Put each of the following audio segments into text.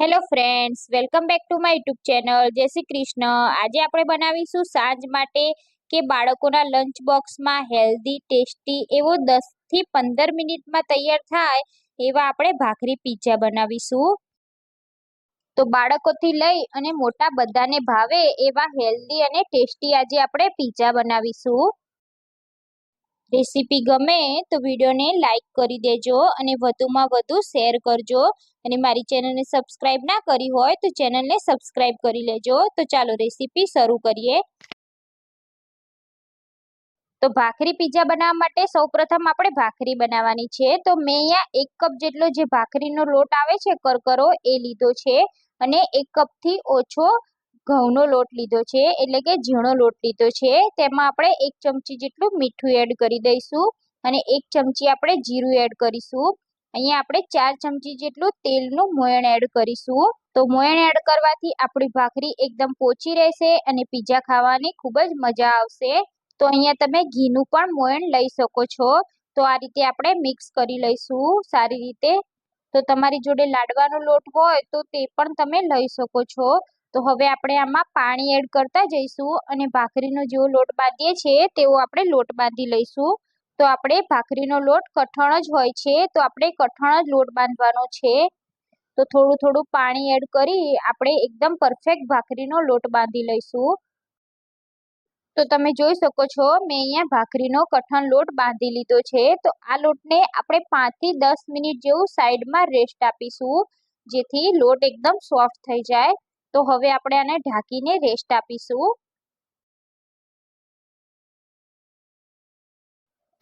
Hello friends welcome back to my YouTube channel જય શ્રી કૃષ્ણ. આજે આપણે બનાવીશું સાંજ માટે કે બાળકોના લંચ બોક્સમાં હેલ્ધી ટેસ્ટી એવો દસથી પંદર મિનિટમાં તૈયાર થાય એવા આપણે ભાખરી પીઝા બનાવીશું. તો બાળકોથી લઈ અને મોટા બધાને ભાવે એવા હેલ્ધી અને ટેસ્ટી આજે આપણે પીઝા બનાવીશું. રેસીપી ગમે તો વિડીયોને લાઈક કરી દેજો અને વધુમાં વધુ શેર કરજો. અને મારી ચેનલને સબસ્ક્રાઇબ ના કરી હોય તો ચેનલને સબસ્ક્રાઇબ કરી લેજો. તો ચાલો રેસીપી શરૂ કરીએ. તો ભાખરી પીઝા બનાવવા માટે સૌપ્રથમ આપણે ભાખરી બનાવવાની છે. તો મેં અહીંયા એક કપ જેટલો જે ભાખરીનો લોટ આવે છે, કરકરો, એ લીધો છે. અને એક કપથી ઓછો ઘઉંનો લોટ લીધો છે, એટલે કે ઝીણો લોટ લીધો છે. તેમાં આપણે એક ચમચી જેટલું મીઠું એડ કરી દઈશું અને એક ચમચી આપણે જીરું એડ કરીશું. અહીંયા આપણે ચાર ચમચી જેટલું તેલનું મોયણ એડ કરીશું. તો મોયણ એડ કરવાથી આપણી ભાખરી એકદમ પોચી રહેશે અને પીઝા ખાવાની ખૂબ જ મજા આવશે. તો અહીંયા તમે ઘીનું પણ મોયણ લઈ શકો છો. તો આ રીતે આપણે મિક્સ કરી લઈશું સારી રીતે. તો તમારી જોડે લાડવાનો લોટ હોય તો તે પણ તમે લઈ શકો છો. તો હવે આપણે આમાં પાણી એડ કરતા જઈશું અને ભાખરીનો જેવો લોટ બાંધીએ છીએ તેવો આપણે લોટ બાંધી લઈશું. તો આપણે ભાખરીનો લોટ કઠણ જ હોય છે, તો આપણે કઠણ જ લોટ બાંધવાનો છે. તો થોડું થોડું પાણી એડ કરી આપણે એકદમ પરફેક્ટ ભાખરીનો લોટ બાંધી લઈશું. તો તમે જોઈ શકો છો, મેં અહીંયા ભાખરીનો કઠણ લોટ બાંધી લીધો છે. તો આ લોટને આપણે પાંચથી દસ મિનિટ જેવું સાઈડમાં રેસ્ટ આપીશું, જેથી લોટ એકદમ સોફ્ટ થઈ જાય. તો હવે આપણે આને ઢાંકીને રેસ્ટ આપીશું.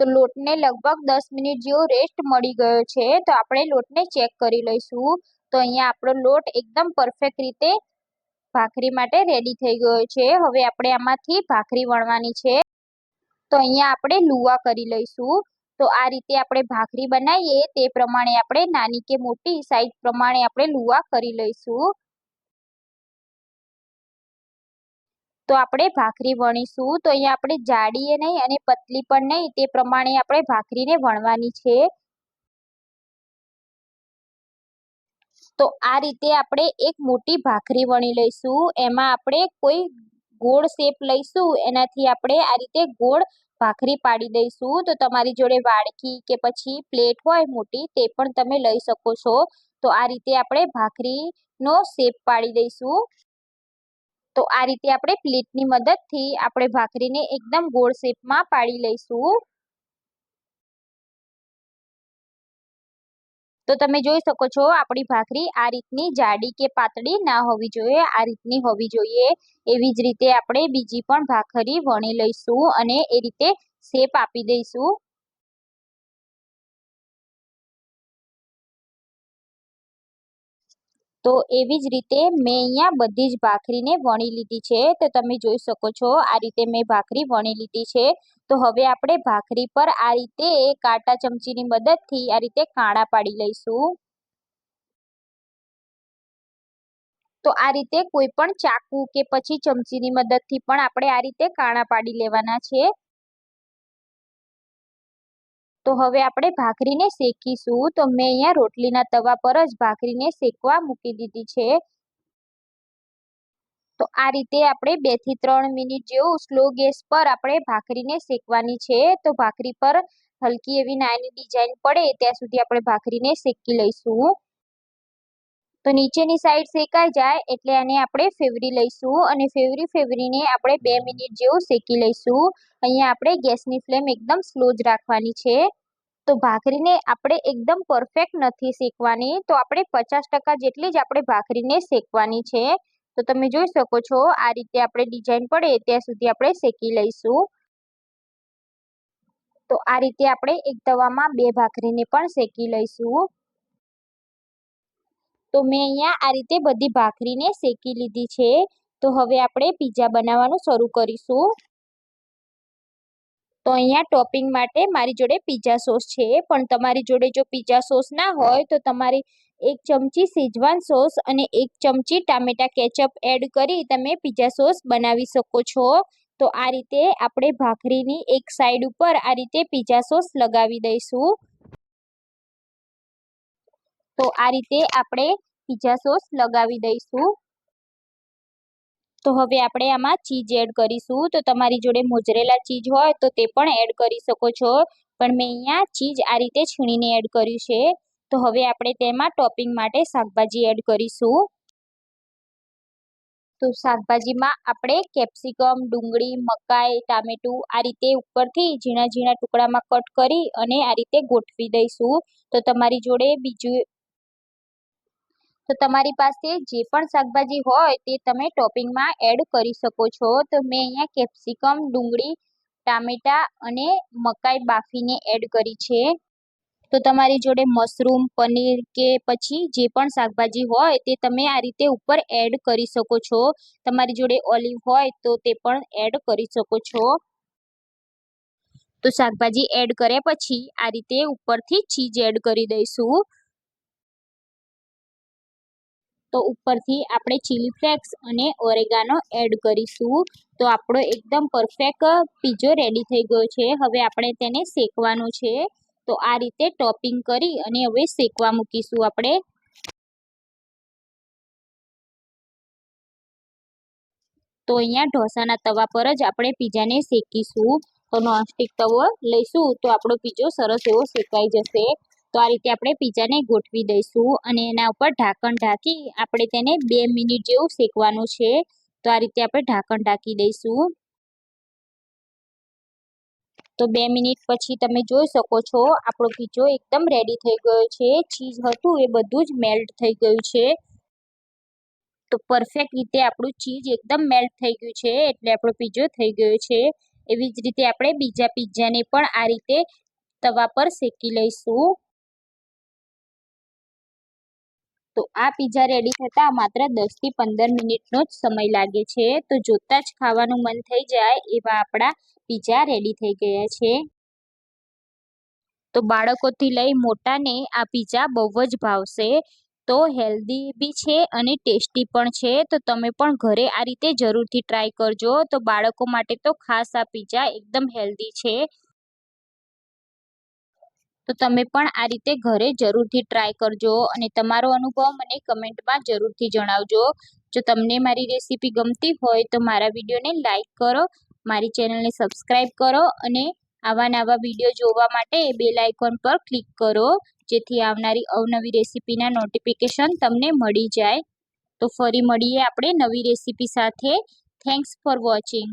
તો લોટને લગભગ દસ મિનિટ જેવો રેસ્ટ મળી ગયો છે. તો આપણે લોટને ચેક કરી લઈશું. તો અહીંયા આપણો લોટ એકદમ પરફેક્ટ રીતે ભાખરી માટે રેડી થઈ ગયો છે. હવે આપણે આમાંથી ભાખરી વણવાની છે. તો અહીંયા આપણે લુવા કરી લઈશું. તો આ રીતે આપણે ભાખરી બનાવીએ તે પ્રમાણે આપણે નાની કે મોટી સાઈઝ પ્રમાણે આપણે લુવા કરી લઈશું. તો આપણે ભાખરી વણીશું. તો અહીંયા આપણે જાડીએ નહીં અને પતલી પણ નહીં. તે પ્રમાણે આપણે ભાખરીને વણવાની છે. તો આ રીતે આપણે એક મોટી ભાખરી વણી લઈશું. એમાં આપણે કોઈ ગોળ શેપ લઈશું. એનાથી આપણે આ રીતે ગોળ ભાખરી પાડી દઈશું. તો તમારી જોડે વાડકી કે પછી પ્લેટ હોય મોટી, તે પણ તમે લઈ શકો છો. તો આ રીતે આપણે ભાખરીનો શેપ પાડી દઈશું. તો આ રીતે આપણે પ્લેટની મદદથી આપણે ભાખરીને એકદમ ગોળ શેપમાં પાડી લઈશું. તો તમે જોઈ શકો છો આપણી ભાખરી આ રીતની જાડી કે પાતળી ના હોવી જોઈએ, આ રીતની હોવી જોઈએ. એવી જ રીતે આપણે બીજી પણ ભાખરી વણી લઈશું અને એ રીતે શેપ આપી દઈશું. તો એવી જ રીતે મેં અહીંયા બધી જ ભાખરીને વણી લીધી છે. તો તમે જોઈ શકો છો, આ રીતે મેં ભાખરી વણી લીધી છે. તો હવે આપણે ભાખરી પર આ રીતે કાંટા ચમચીની મદદથી આ રીતે કાણા પાડી લઈશું. તો આ રીતે કોઈ પણ ચાકુ કે પછી ચમચીની મદદથી પણ આપણે આ રીતે કાણા પાડી લેવાના છે. તો હવે આપણે ભાખરીને શેકીશું. તો મેં અહીંયા રોટલીના તવા પર જ ભાખરીને શેકવા મૂકી દીધી છે. તો આ રીતે આપણે બેથી ત્રણ મિનિટ જેવું સ્લો ગેસ પર આપણે ભાખરીને શેકવાની છે. તો ભાખરી પર હલકી એવી નાની ડિઝાઇન પડે ત્યાં સુધી આપણે ભાખરીને શેકી લઈશું. તો નીચેની સાઈડ શેકાઈ જાય એટલે આને આપણે ફેવરી લઈશું અને ફેવરી ફેવરીને આપણે બે મિનિટ જેવું શેકી લઈશું. અહીંયા આપણે ગેસની ફ્લેમ એકદમ સ્લો જ રાખવાની છે. તો ભાખરીને આપણે એકદમ પરફેક્ટ નથી શેકવાની. તો આપણે પચાસ ટકા જેટલી જ આપણે ભાખરીને શેકવાની છે. તો તમે જોઈ શકો છો આ રીતે આપણે ડિઝાઇન પડે ત્યાં સુધી આપણે શેકી લઈશું. તો આ રીતે આપણે એક તવામાં બે ભાખરીને પણ શેકી લઈશું. તો મેં અહીંયા આ રીતે બધી ભાખરીને શેકી લીધી છે. તો હવે આપણે પીઝા બનાવવાનું શરૂ કરીશું. તો અહીંયા ટોપિંગ માટે મારી જોડે પીઝા સોસ છે. પણ તમારી જોડે જો પીઝા સોસ ના હોય તો તમારે એક ચમચી સિજવાન સોસ અને એક ચમચી ટામેટા કેચઅપ એડ કરી તમે પીઝા સોસ બનાવી શકો છો. તો આ રીતે આપણે ભાખરીની એક સાઈડ ઉપર આ રીતે પીઝા સોસ લગાવી દઈશું. તો આ રીતે આપણે પીઝા સોસ લગાવી દઈશું. તો હવે આપણે આમાં ચીઝ એડ કરીશું. તો તમારી જોડે મોજરેલા ચીઝ હોય તો તે પણ એડ કરી શકો છો. પણ મેં અહીંયા ચીઝ આ રીતે છીણીને એડ કર્યું છે. તો હવે આપણે તેમાં ટોપિંગ માટે શાકભાજી એડ કરીશું. તો શાકભાજીમાં આપણે કેપ્સિકમ ડુંગળી, મકાઈ, ટામેટું આ રીતે ઉપરથી ઝીણા ઝીણા ટુકડામાં કટ કરી અને આ રીતે ગોઠવી દઈશું. તો તમારી જોડે બીજું તો તમારી પાસે જે પણ શાકભાજી હોય તે તમે ટોપિંગમાં એડ કરી શકો છો. તો મેં અહીંયા કેપ્સિકમ, ડુંગળી, ટામેટાં અને મકાઈ બાફીને એડ કરી છે. તો તમારી જોડે મશરૂમ, પનીર કે પછી જે પણ શાકભાજી હોય તે તમે આ રીતે ઉપર એડ કરી શકો છો. તમારી જોડે ઓલિવ હોય તો તે પણ એડ કરી શકો છો. તો શાકભાજી એડ કર્યા પછી આ રીતે ઉપરથી ચીઝ એડ કરી દઈશું. તો ઉપરથી આપણે ચીલી ફ્લેક્સ અને ઓરેગાનો એડ કરીશું. તો આપણો એકદમ પરફેક્ટ પીઝો રેડી થઈ ગયો છે. હવે આપણે તેને શેકવાનો છે. તો આ રીતે ટોપિંગ કરી અને હવે શેકવા મૂકીશું આપણે. તો અહીંયા ઢોસાના તવા પર જ આપણે પીઝાને શેકીશું. તો નોનસ્ટિક તવો લઈશું. તો આપણો પીઝો સરસ એવો શેકાઈ જશે. તો આ રીતે આપણે પીઝાને ગોઠવી દઈશું અને એના ઉપર ઢાંકણ ઢાંકી આપણે તેને બે મિનિટ જેવું શેકવાનું છે. તો આ રીતે આપણે ઢાંકણ ઢાંકી દઈશું. તો બે મિનિટ પછી તમે જોઈ શકો છો આપણો પીઝો એકદમ રેડી થઈ ગયો છે. ચીઝ હતું એ બધું જ મેલ્ટ થઈ ગયું છે. તો પરફેક્ટ રીતે આપણું ચીઝ એકદમ મેલ્ટ થઈ ગયું છે એટલે આપણો પીઝો થઈ ગયો છે. એવી જ રીતે આપણે બીજા પીઝાને પણ આ રીતે તવા પર શેકી લઈશું. તો આ પીઝા રેડી થતાં માત્ર દસથી પંદર મિનિટનો જ સમય લાગે છે. તો જોતાં જ ખાવાનું મન થઈ જાય એવા આપણા પીઝા રેડી થઈ ગયા છે. તો બાળકોથી લઈ મોટાને આ પીઝા બહુ જ ભાવશે. તો હેલ્ધી બી છે અને ટેસ્ટી પણ છે. તો તમે પણ ઘરે આ રીતે જરૂરથી ટ્રાય કરજો. તો બાળકો માટે તો ખાસ આ પીઝા એકદમ હેલ્ધી છે. તો તમે પણ આ રીતે ઘરે જરૂરથી ટ્રાય કરજો અને તમારો અનુભવ મને કમેન્ટમાં જરૂરથી જણાવજો. જો તમને મારી રેસીપી ગમતી હોય તો મારા વિડીયોને લાઇક કરો, મારી ચેનલને સબસ્ક્રાઈબ કરો અને આવા નવા વીડિયો જોવા માટે બેલ આઇકોન પર ક્લિક કરો, જેથી આવનારી અવનવી રેસીપીના નોટિફિકેશન તમને મળી જાય. તો ફરી મળીએ આપણે નવી રેસીપી સાથે. Thanks for watching